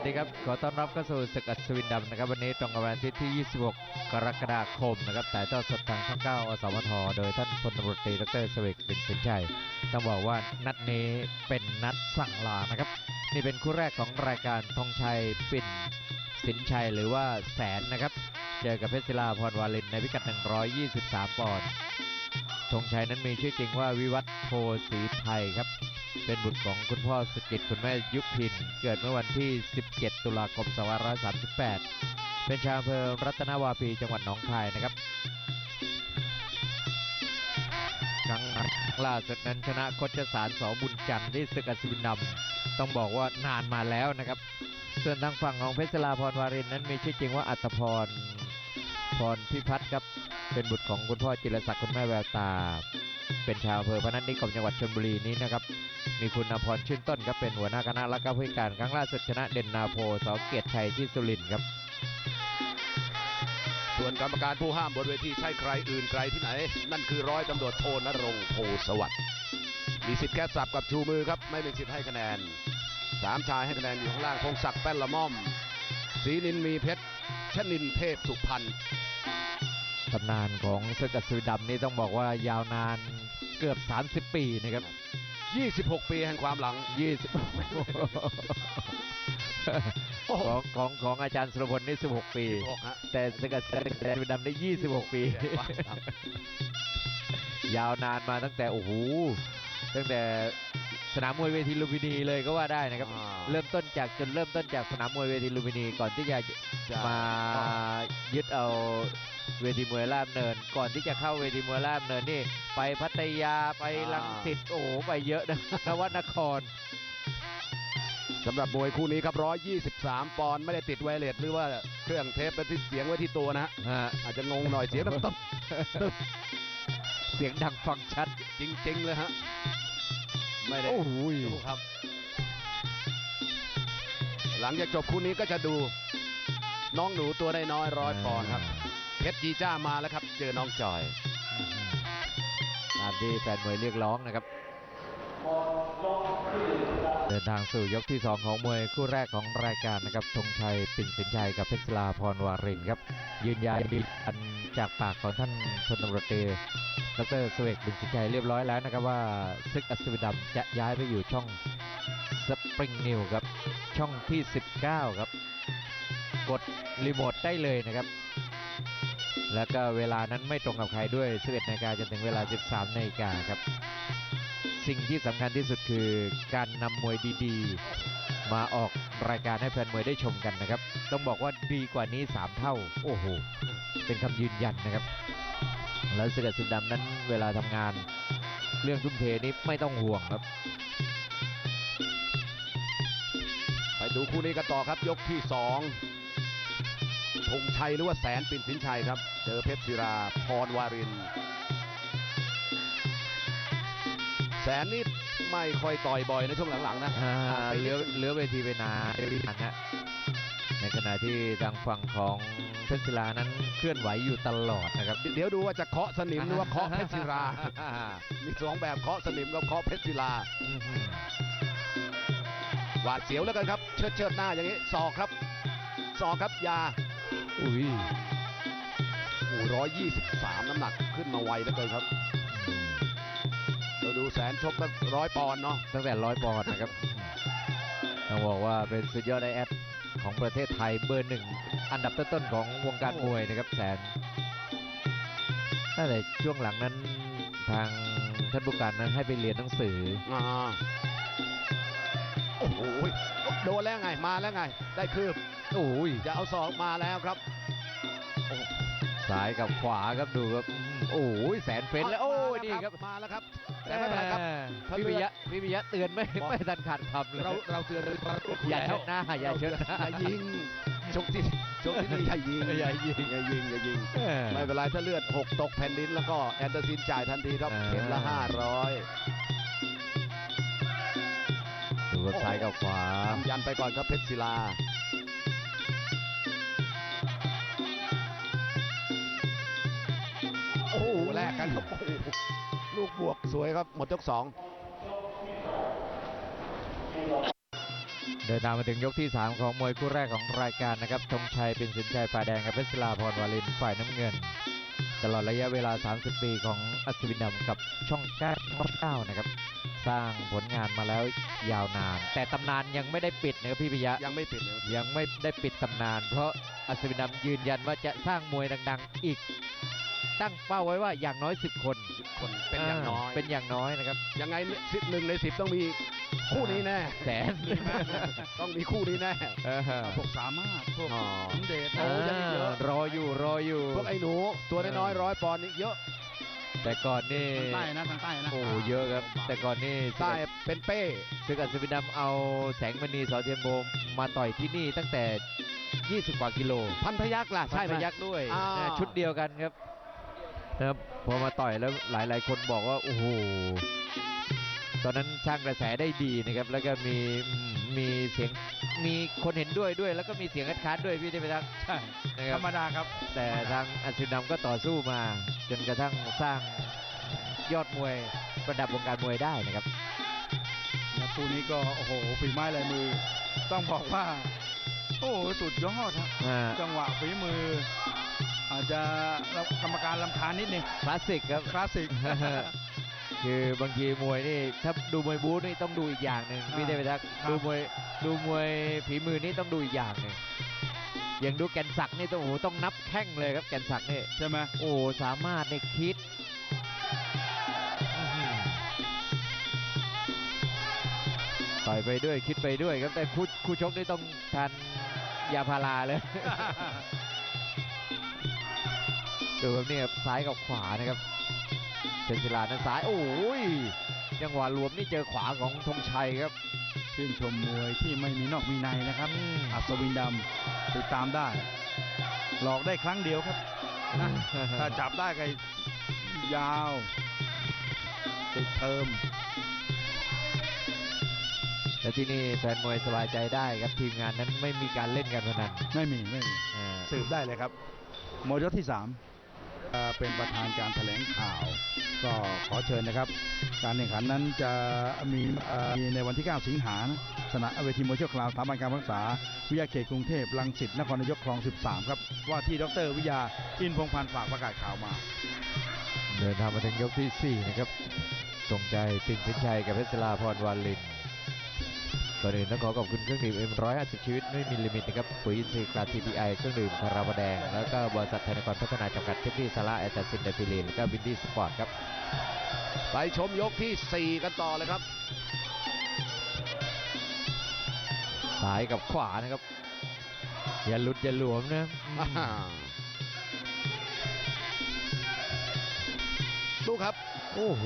วัสดีครับ ขอต้อนรับเข้าสู่ศึกอัศวินดำนะครับ วันนี้ตรงกับวันอาทิตย์ที่ 26 กรกฎาคมนะครับแต่ทอดสดทางช่อง 9 อสมท โดยท่านพลตำรวจตรีดรเสวกเป็นสินชัย ต้องบอกว่านัดนี้เป็นนัดสั่งลานะครับ นี่เป็นคู่แรกของรายการธงชัยปิ่นสินชัยหรือว่าแสนนะครับ เจอกับเพชรศิลาพรวาลินในพิกัด 123 ปอนด์ธงชัยนั้นมีชื่อจริงว่าวิวัฒโพศรีไทยครับ เป็นบุตรของคุณพ่อสกิจคุณแม่ยุพิน เกิดเมื่อวันที่ 17 ตุลาคม 2538 เป็นชาวอำเภอรัตนวาปีจังหวัดหนองคายนะครับ ครั้งล่าสุดนั้นชนะโคชสารสบุญจันทร์ที่ศึกอัศวินดำต้องบอกว่านานมาแล้วนะครับ ส่วนทางฝั่งของเพชรลาพรวารินนั้นมีชื่อจริงว่าอัตพรพรพิพัฒน์ครับ เป็นบุตรของคุณพ่อจิรศักดิ์คุณแม่แววตา เป็นชาวอำเภอพนัสนิคมจังหวัดชลบุรีนี้นะครับ มีคุณอภรชื่นต้นครับเป็นหัวหน้าคณะและก็ผู้การครั้งล่าสุดชนะเด่นนาโพสอเกียรติชัยที่สุรินทร์ครับ ส่วนกรรมการผู้ห้ามบนเวทีใช่ใครอื่นไกลที่ไหน นั่นคือร้อยตำรวจโทนรงค์โพสวัสดิ์มีสิทธิ์แค่สับกับชูมือครับไม่มีสิทธิ์ให้คะแนนสามชายให้คะแนนอยู่ข้างล่างพงศักดิ์แป้นละม่อมศรีนินมีเพชรชนินเทพสุพรรณ ตำนานของศึกอัศวินดำนี่ต้องบอกว่ายาวนานเกือบ 30 ปีนะครับ 26 ปีแห่งความหลัง 20โอ้โหของของของอาจารย์สุรพลนี่ 16 ปี 16ฮะ แต่ศึกอัศวินดำได้ 26 ปี ยาวนานมาตั้งแต่ โอ้โห ตั้งแต่สนามมวยเวทีลุมพินีเลยก็ว่าได้นะครับ อ่า เริ่มต้นจากจนเริ่มต้นจากสนามมวยเวทีลุมพินีก่อนที่จะจะมายึดเอา เวทีมวยราบเนิน ก่อนที่จะเข้าเวทีมวยราบเนินนี่ ไปพัทยาไปลังสิตโอ้โหไปเยอะนะนวัดนครสำหรับมวยคู่นี้ครับ 123 ปอนด์ไม่ได้ติดไวเลสหรือว่าเครื่องเทปเป็นที่เสียงไว้ที่ตัวนะฮะฮะอาจจะงงหน่อยเสียงดังตึ๊บเสียงดังฟังชัดจริง ๆ เลยฮะ ไม่ได้โอ้โหดูครับ หลังจากจบคู่นี้ก็จะดู น้องหนูตัวได้น้อยร้อยปอนด์ครับ เพชรจีจ้ามาแล้วครับ เจอน้องจอยตามที่แฟนมวยเรียกร้องนะครับ เดินทางสู่ยกที่ 2 ของมวยคู่แรกของรายการนะครับธงชัยปิ่นสินชัยกับเพชรศิลาพรวารินครับ ยืนยันดีอันจากปากของท่านพลตำรวจตรีดรสเวกปิ่นสินชัยเรียบร้อยแล้วนะครับว่าซึกอัศวินดำจะย้ายไปอยู่ช่องสปริงนิวครับ ช่องที่ 19 ครับ กดรีโมทได้เลยนะครับ แล้วก็เวลานั้นไม่ตรงกับใครด้วย 11นาฬิกาจนถึงเวลา 13นาฬิกาครับ สิ่งที่สำคัญที่สุดคือการนำมวยดีๆ มาออกรายการให้แฟนมวยได้ชมกันนะครับ ต้องบอกว่าดีกว่านี้ 3 เท่า โอ้โห เป็นคำยืนยันนะครับ แล้วเสือสินดำนั้นเวลาทำงาน เรื่องทุ่มเทนี้ไม่ต้องห่วงครับ ไปดูคู่นี้กันต่อครับยกที่สอง ธงชัยหรือว่าแสนปิ่นสินชัยครับ เจอเพชรศิราพรวาริน แสนนี่ไม่ค่อยต่อยบ่อยในช่วงหลังๆนะอ่าไปเหลือเหลือเวทีไปนานนฮะในขณะที่ทางฝั่งของเพชรศิลานั้นเคลื่อนไหวอยู่ตลอดนะครับ เดี๋ยวดูว่าจะเคาะสนิมหรือว่าเคาะเพชรศิรามีสองแบบเคาะสนิมกับเคาะเพชรศิลาอื้อหือหวาดเสียวแล้วกันครับ เชิดเชิดหน้าอย่างนี้ศอกครับศอกครับอยา อุ้ยโอ้ร้อยยี่สิบสามน้ำหนักขึ้นมาไวเหลือเกินครับ เราดูแสนชกก็ร้อยปอนด์เนาะตั้งแต่ร้อยปอนด์นะครับต้องบอกว่าเป็นสุดยอดไอแอดของประเทศไทยเบอร์หนึ่งอันดับต้นๆของวงการมวยนะครับแสนตั้งแต่ช่วงหลังนั้นทางท่านผู้การนั้นให้ไปเรียนหนังสืออ่าโอ้โหโดนแล้วไงมาแล้วไง ได้คืบ โอ้ยจะเอาศอกมาแล้วครับซ้ายกับขวาครับดูครับอืมโอ้ยแสนเฟ้นแล้วโอ้ยนี่ครับมาแล้วครับแต่ไม่เป็นไรครับถ้าพี่เลืปิอกยะพี่ปิยะเตือนไม่บอกไม่ทันขาดคำเลยเราเราเตือนเลยเราอย่าเชิดหน้าอย่าเชิดหน้าอย่ายิงชกที่ชกที่นี่อย่ายิงอย่ายิงอย่ายิงอย่ายิงเออไม่เป็นไรถ้าเลือดหกตกแผ่นดินแล้วก็แอนเดอร์ซินจ่ายทันทีครับอ่าเข็มละห้าร้อยดูกับซ้ายกับขวายันไปก่อนครับเพชรศิลา โอ้โหแลกกันครับโอ้โหลูกบวกสวยครับหมดยกสองเดินทางมาถึงยกที่ 3 ของมวยคู่แรกของรายการนะครับธงชัยเป็นสินชัยฝ่ายแดงกับเพชรศิลาพรวาลินฝ่ายน้ำเงิน ตลอดระยะเวลา 30 ปีของอัศวินดำกับช่องแก้านะครับ สร้างผลงานมาแล้วยาวนาน แต่ตำนานยังไม่ได้ปิดนะครับพี่ปิยะยังไม่ปิดเลยยังไม่ได้ปิดตำนาน เพราะอัศวินดำยืนยันว่าจะสร้างมวยดัง ๆ อีก ตั้งเป้าไว้ว่าอย่างน้อย 10 คนคนเป็นอย่างน้อยเป็นอย่างน้อยนะครับ ยังไงสิบหนึ่งในสิบต้องมีคู่นี้แน่แสนต้องมีคู่นี้แน่เออพวกสามารถพวกอ๋อสมเดชโอ้ยังอีกเยอะรออยู่รออยู่พวกไอ้หนูตัวน้อยๆร้อยปอนด์นี่เยอะ แต่ก่อนนี่ทางใต้นะทางใต้นะโอ้เยอะครับ แต่ก่อนนี่ใต้เป็นเป้ศึกอัศวินดำเอาแสงมณีสอเทียนโบมมาต่อยที่นี่ตั้งแต่ 20 กว่ากิโล พันพยักษ์ล่ะใช่ไหมพันพยักษ์ด้วยอ่านะชุดเดียวกันครับ นะครับพอมาต่อยแล้วหลาย ๆ คนบอกว่าโอ้โหตอนนั้นสร้างกระแสได้ดีนะครับ แล้วก็มีอืมมีเสียงมีคนเห็นด้วยด้วย แล้วก็มีเสียงคัดค้านด้วยพี่เทพทักษ์ใช่นะคธรัรบรมดาครับ แต่ทางอัศวินดำก็ต่อสู้มา จนกระทั่งสร้างยอดมวยประดับวงการมวยได้นะครับแล้วคู่นี้ก็โอ้โหฝีไม้ลายมือ ต้องบอกว่า โอ้โหสุดยอดฮะอ่าจังหวะฝีมือ อาจจะกรรมการลำคาญนิดนึงคลาสสิกครับ คลาสสิก คือบางทีมวยนี่ถ้าดูมวยบู๊นี่ต้องดูอีกอย่างหนึ่งพี่อ่าเทพทักษ์ครับ ดูมวยดูมวยฝีมือนี่ต้องดูอีกอย่างหนึ่งอย่างดูแก่นศักดิ์นี่ต้องโอ้โหต้องนับแข้งเลยครับแก่นศักดิ์นี่ใช่ไหมโอ้สามารถในคิดอื้อหือต่อยไปด้วยคิดไปด้วยครับแต่คู่คู่ชกนี่ต้องทานยาพาราเลย ดูครับนี่ครับซ้ายกับขวานะครับเป็นศิลานั้นซ้าย โอ้ยจังหวะรวมนี่เจอขวาของธงชัยครับชื่นชมมวยที่ไม่มีนอกมีในนะครับอืมอัศวินดำติดตามได้ หลอกได้ครั้งเดียวครับนะถ้าจับได้ก็ยาวติดเทอมและที่นี่แฟนมวยสบายใจได้ครับทีมงานนั้นไม่มีการเล่นการพนันไม่มีไม่มีอ่าสืบได้เลยครับมวยยกที่3เเป็นประธานการแถลงข่าว ก็ขอเชิญนะครับ การแข่งขันนั้นจะมีมีในวันที่ 9 สิงหาสนามเวทีมวยชั่วคราวสถาบันการรักษา วิทยาเขตกรุงเทพรังสิตนครนายกคลอง 13 ครับ ว่าที่ดรวิยาอินพงพันธ์ฝากประกาศข่าวมา เดินทางมาถึงยกที่ 4 นะครับตรงใจปิ่นพิชัยกับเพชรลาพรวาลิน ก่อนอื่นต้องขอขอบคุณเครื่องดื่มเอ็มร้อยห้าสิบชีวิตไม่มีลิมิตนะครับปุ๋ยอินทรีย์กลาทีพีไอเครื่องดื่มคาราบาแดง แล้วก็บริษัทไทยนครพัฒนาจำกัดเทปปี้ซาร่าแอตตาซินเดฟิลีนแล้วก็วินดี้สปอร์ตครับ ไปชมยกที่ 4 กันต่อเลยครับซ้ายกับขวานะครับ อย่าหลุดอย่าหลวมนะอืมดูครับ โอ้โห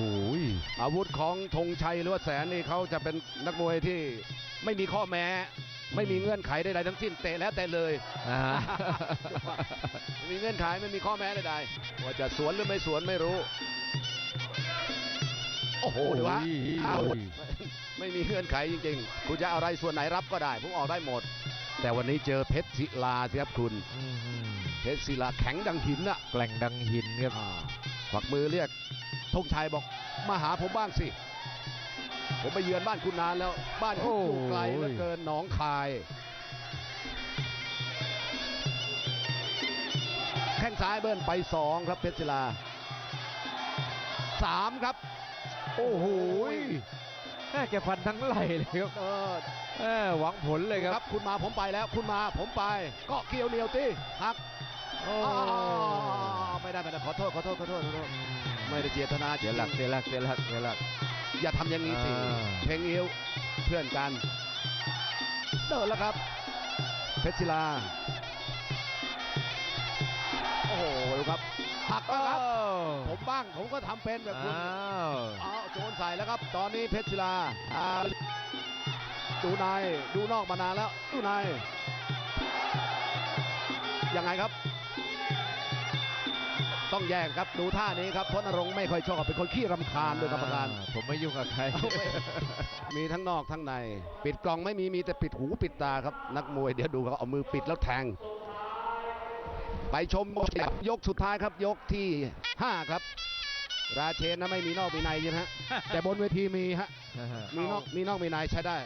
อาวุธของธงชัยหรือว่าแสนนี่เขาจะเป็นนักมวยที่ ไม่มีข้อแม้ ไม่มีเงื่อนไขใดๆทั้งสิ้นเตะแล้วแต่เลยอ่าไม่มีเงื่อนไขไม่มีข้อแม้ใดๆว่าจะสวนหรือไม่สวนไม่รู้ โอ้โหดูฮะอ้าวไม่มีเงื่อนไขจริงๆ คุณจะเอาอะไรส่วนไหนรับก็ได้ผมออกได้หมด แต่วันนี้เจอเพชรศิลาสิครับคุณอื้อหือเพชรศิลาแข็งดังหินน่ะแกล่งดังหินครับ อ่าขวักมือเรียกธงชัยบอกมาหาผมบ้างสิ ผมไปเยือนบ้านคุณนานแล้ว บ้านคุณอยู่ไกลเหลือเกินหนองคาย แข้งซ้ายเบิ้ลไปสองครับเพชรศิลาสามครับ โอ้โหน่าจะฟันทั้งไหล่เลยครับเออเออหวังผลเลยครับ คุณมาผมไปแล้วคุณมาผมไป ก็เกี่ยวเหนียวตีหักโอ้อ๋อไม่ได้ไม่ได้ขอโทษขอโทษขอโทษขอโทษไม่ได้เจตนาเสียหลักเสียหลักเสียหลักเสียหลัก อย่าทำอย่างนี้สิอ่า เพลงเอวเพื่อนกันเดินแล้วครับ เพชรศิลา โอ้โหดูครับหักแล้วครับ ผมบ้าง ผมก็ทำเป็นแบบคุณ อ้าวเอาโจนใส่แล้วครับ ตอนนี้เพชรศิลาอ่าดูในดูนอกมานานแล้ว ดูในยังไงครับ ต้องแยกครับดูท่านี้ครับพจนรงค์ไม่ค่อยชอบเป็นคนขี้รำคาญโดยกรรมการอ่ผมไม่ยุ่งกับใครเอาไม่มีทั้งนอกทั้งใน ปิดกล่องไม่มีมีแต่ปิดหูปิดตาครับ นักมวยเดี๋ยวดูเขาเอามือปิดแล้วแทง ไปชมยกสุดท้ายครับยกที่ 5 ครับ ราเชนนะไม่มีนอกมีในใช่ไหมฮะแต่บนเวทีมีฮะมีนอกมีนอกมีในใช้ได้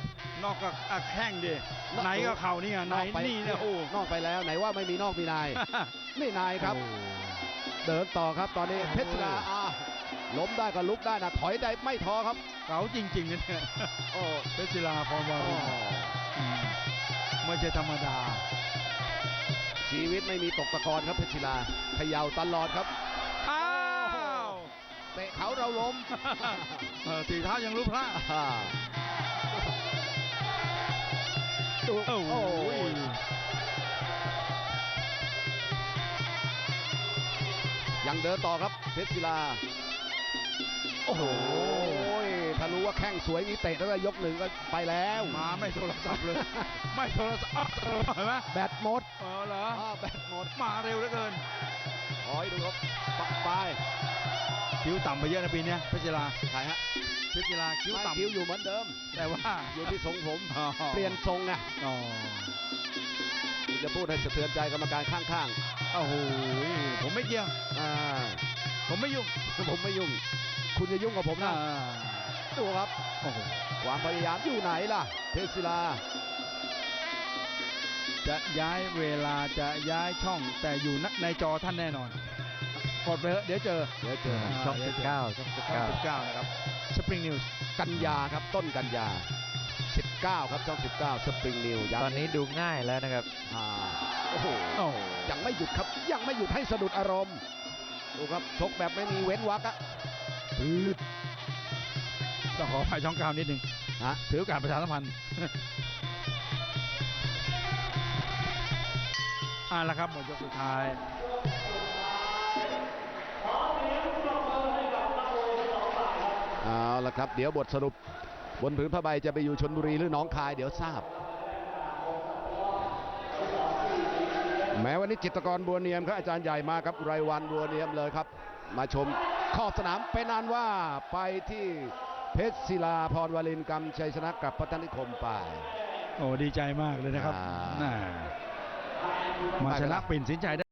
นอกก็อะแข้งดินอกไหนก็เข่านี่ไงไหนอกไปนี่เนี่ยโอ้นอกไปแล้วไหนว่าไม่มีนอกมีในนี่นายครับ เดินต่อครับตอนนี้เพชรศิลาอ่าล้มได้ก็ลุกได้นะถอยได้ไม่ท้อครับ เก๋าจริงๆนะเนี่ยโอ้เพชรศิลาพรวาโอ้รินอืมไม่ใช่ธรรมดา ชีวิตไม่มีตกตะกอนครับเพชรศิลาเขย่าตลอดครับอ้าวเตะเขาเราล้ม เออตีเท้ายังรู้พลาดอ่าดูโอ้โอ้โห ยยังเดินต่อครับเพชรศิลา โอ้โหถ้ารู้ว่าแข้งสวยมีเตะตั้งแต่ยกหนึ่งก็ไปแล้ว มาไม่โทรศัพท์เลย ไม่โทรศัพท์อ้าวเห็นไหมแบตหมดเออเหรออ่าแบตหมดมาเร็วเหลือเกินขอให้ดูครับปะไปคิ้วต่ำไปเยอะนะปีเนี้ยเพชรศิลาใครฮะ เพชรศิลาคิ้วไม่ต่ำคิ้วอยู่เหมือนเดิม แต่ว่าอยู่ที่ทรงผมอ๋อเปลี่ยนทรงไงอ๋อจะพูดให้สะเทือนใจกรรมการข้างโอ้โหผมไม่เกี่ยวๆอ่าผมไม่ยุ่ง ผมไม่ยุ่ง คุณจะยุ่งกับผมนะอ่าดูครับโอ้โหความพยายามอยู่ไหนล่ะเพชรศิลา จะย้ายเวลาจะย้ายช่องแต่อยู่ณในจอท่านแน่นอนกดไปเถอะเดี๋ยวเจอ เดี๋ยวเจออ่าช่องสิบเก้าช่องสิบช่องเก้าสิบเก้านะครับส ปริงนิวส์กันยาครับต้นกันยา 19 ครับช่อง19 สปริงนิวย้ำตอนนี้ดูง่ายแล้วนะครับ อ่าโอ้โหโอ้โห ยังไม่หยุดครับยังไม่หยุดให้สะดุดอารมณ์ดูครับชกแบบไม่มีเว้นวรรคอะต้องขออภัยช่องเก้านิดนึงฮะ ถือโอกาสประชาสัมพันธ์ อ่าแล้วครับหมดยกสุดท้าย ละครับ เดี๋ยวบทสรุป บนผืนผ้าใบจะไปอยู่ชนบุรีหรือหน้องคายเดี๋ยวทราบ แม้วันนี้จิตรกรบัวเนียมครับอาจารย์ใหญ่มาครับไรายวันบัวเนียมเลยครับ มาชมขอบสนามเป็นนานว่าไปที่เพชรศิลาพรวลินกำชัยชนะกับพัฒนิคมไปโอ้ดีใจมากเลยนะครับอ่าน่ามาชนะปิ่นสินใจได้